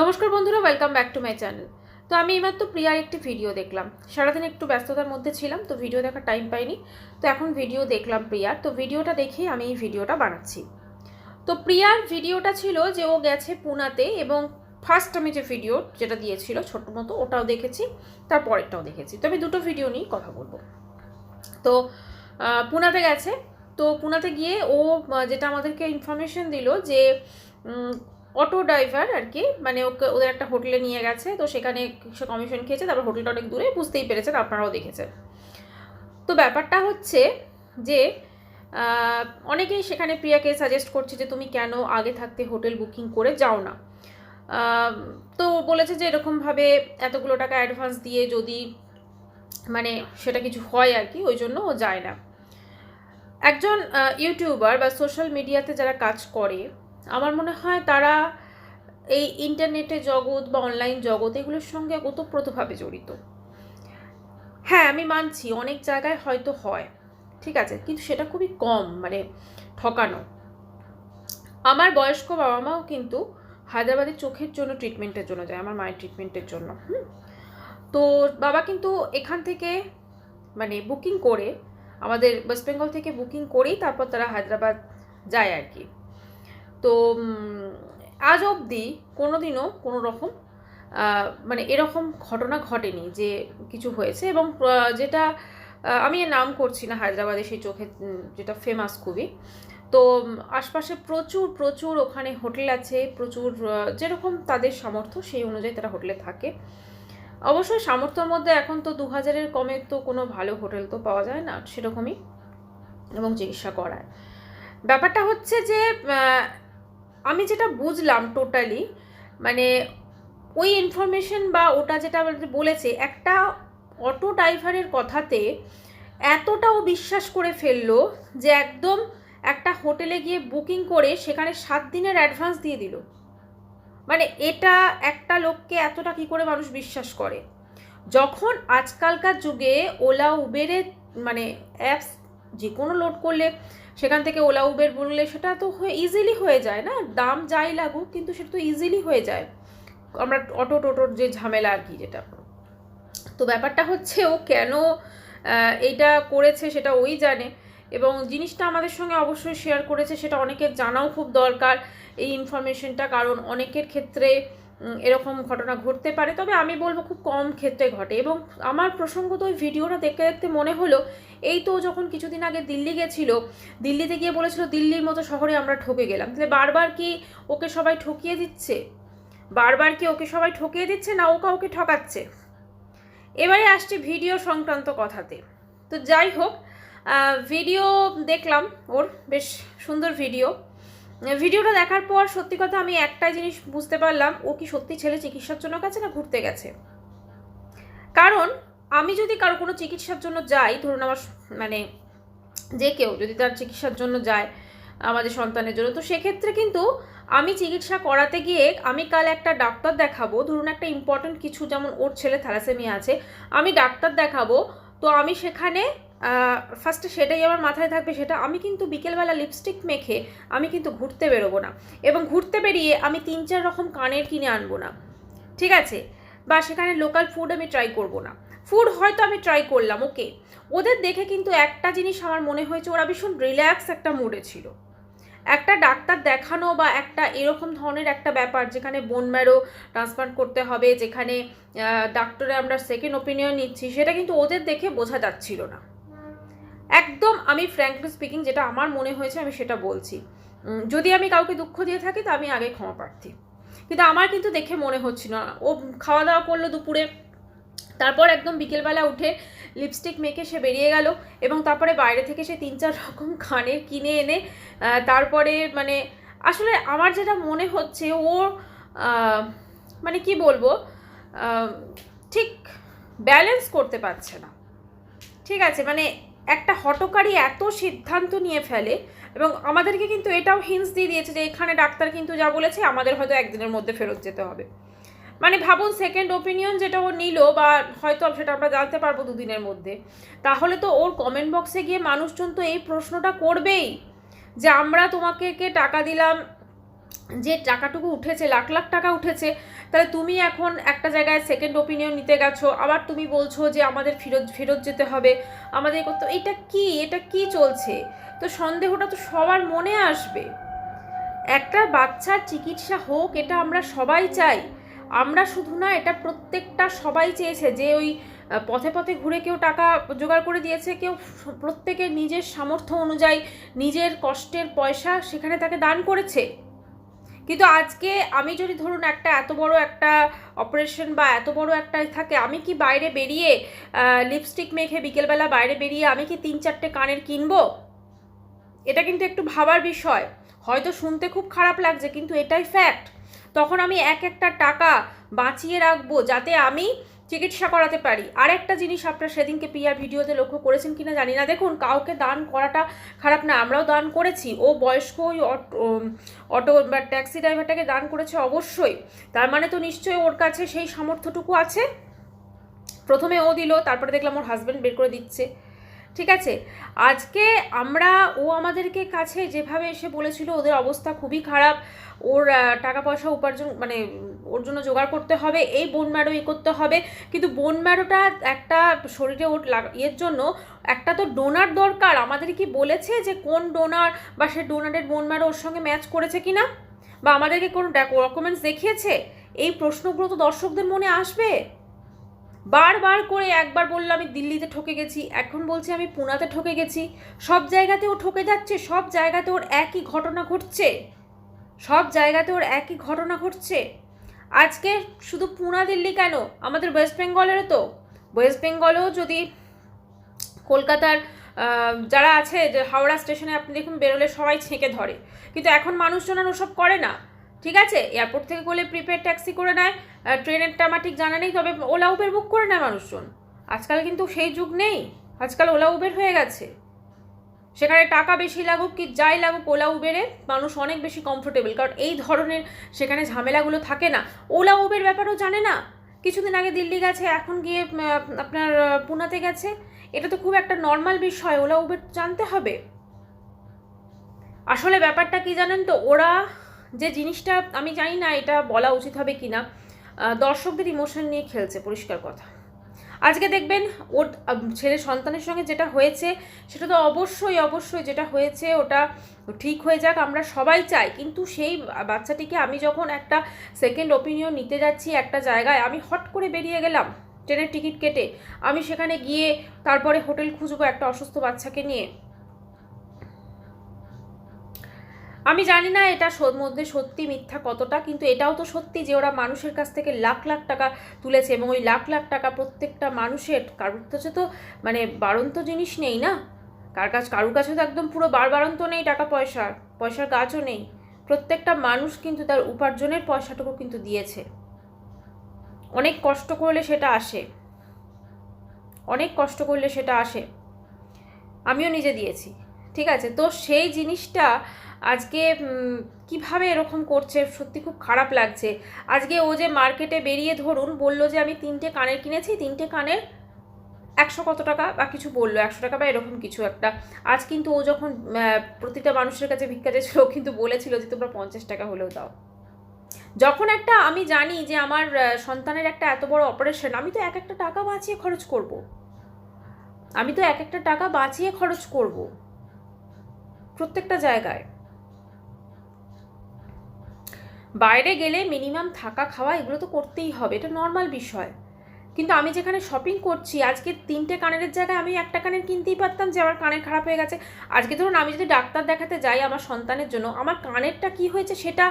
নমস্কার বন্ধুরা welcome back to my channel তো আমি এইমাত্র প্রিয়ার একটি ভিডিও দেখলাম। সারাদিন একটু ব্যস্ততার মধ্যে ছিলাম, তো ভিডিও দেখার টাইম পাইনি। তো এখন ভিডিও দেখলাম প্রিয়ার। তো ভিডিওটা দেখেই আমি এই ভিডিওটা বানাচ্ছি। তো প্রিয়ার ভিডিওটা ছিল যে ও গেছে পুনাতে এবং ফার্স্ট আমি যে ভিডিও যেটা দিয়েছিল, ছোট্ট মতো, ওটাও দেখেছি তারপরেরটাও দেখেছি। তো আমি দুটো ভিডিও নিয়েই কথা বলব। তো পুনাতে গেছে। তো পুনাতে গিয়ে ও যেটা আমাদেরকে ইনফরমেশন দিল যে অটো ড্রাইভার আর কি মানে ওকে, ওদের একটা হোটেলে নিয়ে গেছে, তো সেখানে সে কমিশন খেয়েছে, তারপর হোটেলটা অনেক দূরে, বুঝতেই পেরেছেন, আপনারাও দেখেছেন। তো ব্যাপারটা হচ্ছে যে অনেকেই সেখানে প্রিয়াকে সাজেস্ট করছে যে, তুমি কেন আগে থাকতে হোটেল বুকিং করে যাও না? তো বলেছে যে, এরকমভাবে এতগুলো টাকা অ্যাডভান্স দিয়ে যদি মানে সেটা কিছু হয় আর কি, ওই জন্য ও যায় না। একজন ইউটিউবার বা সোশ্যাল মিডিয়াতে যারা কাজ করে আমার মনে হয় তারা এই ইন্টারনেটের জগৎ বা অনলাইন জগৎ এগুলোর সঙ্গে ওতপ্রোতভাবে জড়িত। হ্যাঁ আমি মানছি, অনেক জায়গায় হয়তো হয়, ঠিক আছে, কিন্তু সেটা খুবই কম মানে ঠকানো। আমার বয়স্ক বাবা মাও কিন্তু হায়দ্রাবাদে চোখের জন্য ট্রিটমেন্টের জন্য যায়, আমার মায়ের ট্রিটমেন্টের জন্য তো বাবা কিন্তু এখান থেকে মানে বুকিং করে, আমাদের ওয়েস্ট বেঙ্গল থেকে বুকিং করেই তারপর তারা হায়দ্রাবাদ যায় আর কি। তো আজ অবধি কোনো দিনও কোনো রকম মানে এরকম ঘটনা ঘটেনি যে কিছু হয়েছে এবং যেটা আমি এর নাম করছি না, হায়দ্রাবাদে সেই চোখে যেটা ফেমাস খুবই। তো আশপাশে প্রচুর প্রচুর ওখানে হোটেল আছে, প্রচুর যেরকম তাদের সামর্থ্য সেই অনুযায়ী তারা হোটেলে থাকে। অবশ্যই সামর্থ্যের মধ্যে এখন তো দু হাজারের কমে তো কোনো ভালো হোটেল তো পাওয়া যায় না, সেরকমই এবং চিকিৎসা করায়। ব্যাপারটা হচ্ছে যে আমি যেটা বুঝলাম টোটালি মানে ওই ইনফরমেশন বা ওটা যেটা বলেছে, একটা অটো ড্রাইভারের কথাতে এতটাও বিশ্বাস করে ফেলল যে একদম একটা হোটেলে গিয়ে বুকিং করে সেখানে সাত দিনের অ্যাডভান্স দিয়ে দিল। মানে এটা একটা লোককে এতটা কি করে মানুষ বিশ্বাস করে? যখন আজকালকার যুগে ওলা, উবেরে মানে অ্যাপস যে কোনো লোড করলে সেখান থেকে ওলা, উবের বললে সেটা তো ইজিলি হয়ে যায় না? দাম যাই লাগুক, কিন্তু সেটা তো ইজিলি হয়ে যায়। আমরা অটো টোটোর যে ঝামেলা আর কি যেটা। তো ব্যাপারটা হচ্ছে ও কেন এইটা করেছে সেটা ওই জানে। এবং জিনিসটা আমাদের সঙ্গে অবশ্যই শেয়ার করেছে, সেটা অনেকের জানাও খুব দরকার এই ইনফরমেশনটা কারণ অনেকের ক্ষেত্রে এরকম ঘটনা ঘটতে পারে। তবে আমি বলব খুব কম ক্ষেত্রে ঘটে এবং আমার প্রসঙ্গত ওই ভিডিওটা দেখতে দেখতে মনে হলো, এই তো যখন কিছুদিন আগে দিল্লি গেছিল, দিল্লিতে গিয়ে বলেছিল দিল্লির মতো শহরে আমরা ঠকে গেলাম। তাহলে বারবার কি ওকে সবাই ঠকিয়ে দিচ্ছে? বারবার কি ওকে সবাই ঠকিয়ে দিচ্ছে না ও কাউকে ঠকাচ্ছে? এবারে আসছে ভিডিও সংক্রান্ত কথাতে। তো যাই হোক ভিডিও দেখলাম ওর, বেশ সুন্দর ভিডিও। ভিডিওটা দেখার পর সত্যি কথা আমি একটাই জিনিস বুঝতে পারলাম, ও কি সত্যি ছেলে চিকিৎসার জন্য গেছে না ঘুরতে গেছে? কারণ আমি যদি কারও কোনো চিকিৎসার জন্য যাই, ধরুন আমার মানে যে কেউ যদি তার চিকিৎসার জন্য যায় আমাদের সন্তানের জন্য, তো সেক্ষেত্রে কিন্তু আমি চিকিৎসা করাতে গিয়ে আমি কাল একটা ডাক্তার দেখাবো, ধরুন একটা ইম্পর্ট্যান্ট কিছু, যেমন ওর ছেলে থ্যালাসেমিয়া আছে, আমি ডাক্তার দেখাবো, তো আমি সেখানে ফার্স্টে সেটাই আমার মাথায় থাকবে, সেটা আমি কিন্তু বিকেলবেলা লিপস্টিক মেখে আমি কিন্তু ঘুরতে বেরোবো না। এবং ঘুরতে বেরিয়ে আমি তিন চার রকম কানের কিনে আনব না। ঠিক আছে? বা সেখানে লোকাল ফুড আমি ট্রাই করব না। ফুড হয়তো আমি ট্রাই করলাম ওকে ওদের দেখে কিন্তু একটা জিনিস আমার মনে হয়েছে, ওরা ভীষণ রিল্যাক্স একটা মুডে ছিল। একটা ডাক্তার দেখানো বা একটা এরকম ধরনের একটা ব্যাপার, যেখানে বোন ম্যারো ট্রান্সপ্লান্ট করতে হবে, যেখানে ডাক্তারে আমরা সেকেন্ড ওপিনিয়ন নিচ্ছি, সেটা কিন্তু ওদের দেখে বোঝা যাচ্ছিল না। একদম আমি ফ্র্যাঙ্কলি স্পিকিং যেটা আমার মনে হয়েছে আমি সেটা বলছি। যদি আমি কাউকে দুঃখ দিয়ে থাকি, তা আমি আগে ক্ষমা প্রার্থী। কিন্তু আমার কিন্তু দেখে মনে হচ্ছিল না। ও খাওয়া দাওয়া করল দুপুরে, তারপর একদম বিকেলবেলা উঠে লিপস্টিক মেখে সে বেরিয়ে গেল এবং তারপরে বাইরে থেকে সে তিন চার রকম কানের কিনে এনে তারপরে মানে আসলে আমার যেটা মনে হচ্ছে ও মানে কি বলব ঠিক ব্যালেন্স করতে পারছে না। ঠিক আছে মানে একটা হটকারী এত সিদ্ধান্ত নিয়ে ফেলে এবং আমাদেরকে কিন্তু এটাও হিন্স দিয়ে দিয়েছে যে এখানে ডাক্তার কিন্তু যা বলেছে, আমাদের হয়তো একদিনের মধ্যে ফেরত যেতে হবে। মানে ভাবুন সেকেন্ড ওপিনিয়ন যেটা ও নিল বা হয়তো সেটা আমরা জানতে পারব দুদিনের মধ্যে, তাহলে তো ওর কমেন্ট বক্সে গিয়ে মানুষজন তো এই প্রশ্নটা করবেই যে আমরা তোমাকে কে টাকা দিলাম যে টাকাটুকু উঠেছে, লাখ লাখ টাকা উঠেছে, তাহলে তুমি এখন একটা জায়গায় সেকেন্ড ওপিনিয়ন নিতে গেছো, আবার তুমি বলছো যে আমাদের ফেরত ফেরত যেতে হবে, আমাদের করতে, এটা কি? এটা কি চলছে? তো সন্দেহটা তো সবার মনে আসবে। একটা বাচ্চার চিকিৎসা হোক, এটা আমরা সবাই চাই। আমরা শুধু না, এটা প্রত্যেকটা সবাই চেয়েছে যে ওই পথে পথে ঘুরে কেউ টাকা জোগাড় করে দিয়েছে, কেউ প্রত্যেকের নিজের সামর্থ্য অনুযায়ী নিজের কষ্টের পয়সা সেখানে তাকে দান করেছে। কিন্তু আজকে আমি যদি ধরুন একটা এত বড় একটা অপারেশন বা এত বড় একটা থাকে, আমি কি বাইরে বেরিয়ে লিপস্টিক মেখে বিকেলবেলা বাইরে বেরিয়ে আমি কি তিন চারটে কানের কিনবো? এটা কিন্তু একটু ভাবার বিষয়। হয়তো শুনতে খুব খারাপ লাগছে, কিন্তু এটাই ফ্যাক্ট তখন আমি এক একটা টাকা বাঁচিয়ে রাখব যাতে আমি চিকিৎসা করাতে পারি। আর একটা জিনিস আপনারা সেদিনকে পিয়ার ভিডিওতে লক্ষ্য করেছেন কিনা জানি না। দেখুন, কাউকে দান করাটা খারাপ না, আমরাও দান করেছি। ও বয়স্ক, ওই অটো অটো বা ট্যাক্সি ড্রাইভারটাকে দান করেছে অবশ্যই। তার মানে তো নিশ্চয়ই ওর কাছে সেই সামর্থ্যটুকু আছে। প্রথমে ও দিল, তারপরে দেখলাম ওর হাজব্যান্ড বের করে দিচ্ছে। ঠিক আছে? আজকে আমরা, ও আমাদেরকে কাছে যেভাবে এসে বলেছিল, ওদের অবস্থা খুবই খারাপ। ওর টাকা পয়সা উপার্জন মানে ওর জন্য জোগাড় করতে হবে, এই বোন ম্যারো এ করতে হবে। কিন্তু বোন ম্যারোটা একটা শরীরে ওর ইয়ের জন্য একটা তো ডোনার দরকার। আমাদের কি বলেছে যে কোন ডোনার বা সে ডোনারের বোন ম্যারো ওর সঙ্গে ম্যাচ করেছে কি না বা আমাদেরকে কোনো ডকুমেন্টস দেখিয়েছে? এই প্রশ্নগুলো তো দর্শকদের মনে আসবে। বারবার করে একবার বলল, আমি দিল্লিতে ঠকে গেছি, এখন বলছি আমি পুনাতে ঠকে গেছি। সব জায়গাতে ও ঠকে যাচ্ছে, সব জায়গাতে ওর একই ঘটনা ঘটছে। সব জায়গাতে ওর একই ঘটনা ঘটছে। আজকে শুধু পুনা দিল্লি কেন? আমাদের ওয়েস্ট বেঙ্গলেরও তো। ওয়েস্ট বেঙ্গলেও যদি কলকাতার যারা আছে যে হাওড়া স্টেশনে আপনি দেখুন বেরোলে সবাই ছেঁকে ধরে। কিন্তু এখন মানুষজন আর ওসব করে না। ঠিক আছে? এয়ারপোর্ট থেকে করলে প্রিপেড ট্যাক্সি করে নেয় ট্রেনেরটা আমার ঠিক জানা নেই, তবে ওলা উবের বুক করে নেয় মানুষজন। আজকাল কিন্তু সেই যুগ নেই। আজকাল ওলা উবের হয়ে গেছে। সেখানে টাকা বেশি লাগুক কি যাই লাগুক ওলা উবেরে মানুষ অনেক বেশি কমফোর্টেবল কারণ এই ধরনের সেখানে ঝামেলাগুলো থাকে না। ওলা উবের ব্যাপারেও জানে না। কিছুদিন আগে দিল্লি গেছে, এখন গিয়ে আপনার পুনাতে গেছে। এটা তো খুব একটা নর্মাল বিষয় ওলা উবের জানতে হবে। আসলে ব্যাপারটা কি জানেন তো, ওরা যে জিনিসটা, আমি জানি না এটা বলা উচিত হবে কি না দর্শকদের ইমোশন নিয়ে খেলছে, পরিষ্কার কথা। আজকে দেখবেন ওর ছেলে সন্তানের সঙ্গে যেটা হয়েছে, সেটা তো অবশ্যই অবশ্যই যেটা হয়েছে ওটা ঠিক হয়ে যাক, আমরা সবাই চাই। কিন্তু সেই বাচ্চাটিকে আমি যখন একটা সেকেন্ড ওপিনিয়ন নিতে যাচ্ছি একটা জায়গায়, আমি হট করে বেরিয়ে গেলাম ট্রেনের টিকিট কেটে। আমি সেখানে গিয়ে তারপরে হোটেল খুঁজবো একটা অসুস্থ বাচ্চাকে নিয়ে। আমি জানি না এটা মধ্যে সত্যি মিথ্যা কতটা, কিন্তু এটাও তো সত্যি যে ওরা মানুষের কাছ থেকে লাখ লাখ টাকা তুলেছে এবং ওই লাখ লাখ টাকা প্রত্যেকটা মানুষের, কারোর কাছে তো মানে বাড়ন্ত জিনিস নেই না? কার কাছে, কারোর কাছে তো একদম পুরো বারবারন্ত নেই টাকা পয়সার পয়সার গাছও নেই। প্রত্যেকটা মানুষ কিন্তু তার উপার্জনের পয়সাটুকু কিন্তু দিয়েছে। অনেক কষ্ট করলে সেটা আসে। অনেক কষ্ট করলে সেটা আসে। আমিও নিজে দিয়েছি। ঠিক আছে? তো সেই জিনিসটা আজকে কীভাবে এরকম করছে? সত্যি খুব খারাপ লাগছে। আজকে ও যে মার্কেটে বেরিয়ে ধরুন, বলল যে আমি তিনটে কানের কিনেছি, তিনটে কানের একশো কত টাকা বা কিছু বলল, একশো টাকা বা এরকম কিছু একটা। আজ কিন্তু ও যখন প্রতিটা মানুষের কাছে ভিক্ষা চেয়েছিল কিন্তু বলেছিল যে তোমরা পঞ্চাশ টাকা হলেও দাও। যখন একটা আমি জানি যে আমার সন্তানের একটা এত বড় অপারেশন আমি তো এক একটা টাকা বাঁচিয়ে খরচ করব। আমি তো এক একটা টাকা বাঁচিয়ে খরচ করব। প্রত্যেকটা জায়গায়। বাইরে গেলে মিনিমাম থাকা খাওয়া এগুলো তো করতেই হবে, এটা নর্মাল বিষয়। কিন্তু আমি যেখানে শপিং করছি, আজকে তিনটে কানের জায়গায় আমি একটা কানের কিনতেই পারতাম যে আমার কানের খারাপ হয়ে গেছে। আজকে ধরুন আমি যদি ডাক্তার দেখাতে যাই আমার সন্তানের জন্য, আমার কানেরটা কি হয়েছে সেটা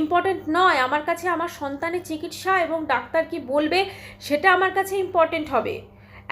ইম্পর্টেন্ট নয়, আমার কাছে আমার সন্তানের চিকিৎসা এবং ডাক্তার কি বলবে সেটা আমার কাছে ইম্পর্টেন্ট হবে।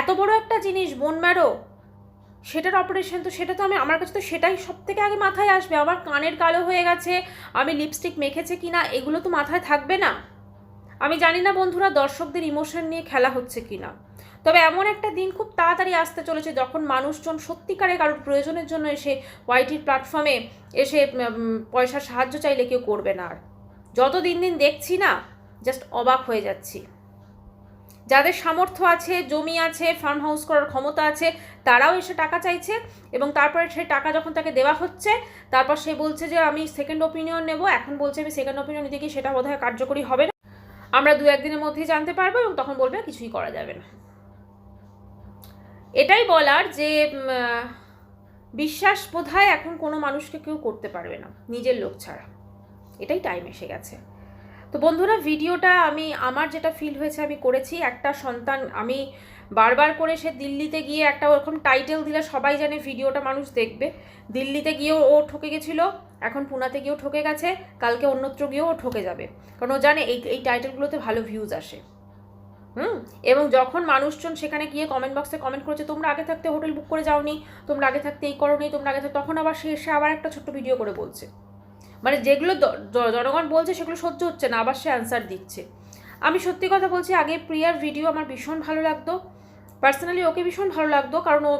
এত বড় একটা জিনিস বোন ম্যারো সেটার অপারেশন তো সেটা তো আমি, আমার কাছে তো সেটাই সব থেকে আগে মাথায় আসবে। আমার কানের কালো হয়ে গেছে, আমি লিপস্টিক মেখেছে কি না এগুলো তো মাথায় থাকবে না। আমি জানি না বন্ধুরা, দর্শকদের ইমোশন নিয়ে খেলা হচ্ছে কি না তবে এমন একটা দিন খুব তাড়াতাড়ি আসতে চলেছে যখন মানুষজন সত্যিকারে কারোর প্রয়োজনের জন্য এসে ওয়াইটির প্ল্যাটফর্মে এসে পয়সার সাহায্য চাইলে কেউ করবে না আর। যত দিন দিন দেখছি না জাস্ট অবাক হয়ে যাচ্ছি। যাদের সামর্থ্য আছে, জমি আছে ফার্ম হাউস করার ক্ষমতা আছে, তারাও এসে টাকা চাইছে এবং তারপরে সেই টাকা যখন তাকে দেওয়া হচ্ছে, তারপর সে বলছে যে আমি সেকেন্ড ওপিনিয়ন নেব। এখন বলছে আমি সেকেন্ড ওপিনিয়ন নিতে গিয়ে সেটা বোধহয় কার্যকরী হবে না। আমরা দু একদিনের মধ্যেই জানতে পারব এবং তখন বলবে কিছুই করা যাবে না। এটাই বলার যে বিশ্বাস বোধহয় এখন কোনো মানুষকে কেউ করতে পারবে না, নিজের লোক ছাড়া। এটাই টাইম এসে গেছে। তো বন্ধুরা, ভিডিওটা আমি, আমার যেটা ফিল হয়েছে, আমি করেছি। একটা সন্তান, আমি বারবার করে সে দিল্লিতে গিয়ে একটা ওরকম টাইটেল দিলে সবাই জানে ভিডিওটা মানুষ দেখবে। দিল্লিতে গিয়েও ও ঠকে গেছিল, এখন পুনাতে গিয়েও ঠকে গেছে, কালকে অন্যত্র গিয়েও ও ঠকে যাবে। কারণ ও জানে এই এই টাইটেলগুলোতে ভালো ভিউজ আসে। হুম? এবং যখন মানুষজন সেখানে গিয়ে কমেন্ট বক্সে কমেন্ট করেছে, তোমরা আগে থাকতে হোটেল বুক করে যাওনি, তোমরা আগে থাকতে এই করোনি, তোমরা আগে থাকতে তখন আবার সে এসে আবার একটা ছোট্ট ভিডিও করে বলছে। মানে যেগুলো জনগণ বলছে সেগুলো সহ্য হচ্ছে না, আবার সে অ্যান্সার দিচ্ছে। আমি সত্যি কথা বলছি, আগে প্রিয়ার ভিডিও আমার ভীষণ ভালো লাগতো। পার্সোনালি ওকে ভীষণ ভালো লাগতো, কারণ ও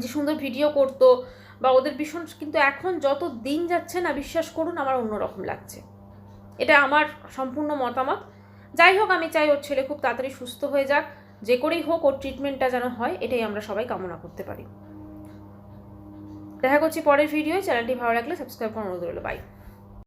যে সুন্দর ভিডিও করতো বা ওদের ভীষণ, কিন্তু এখন যত দিন যাচ্ছে না, বিশ্বাস করুন, আমার অন্যরকম লাগছে। এটা আমার সম্পূর্ণ মতামত। যাই হোক, আমি চাই ওর ছেলে খুব তাড়াতাড়ি সুস্থ হয়ে যাক। যে করেই হোক, ওর ট্রিটমেন্টটা যেন হয়, এটাই আমরা সবাই কামনা করতে পারি। দেখা করছি পরের ভিডিও চ্যানেলটি ভালো লাগলে সাবস্ক্রাইব করার অনুরোধ বাই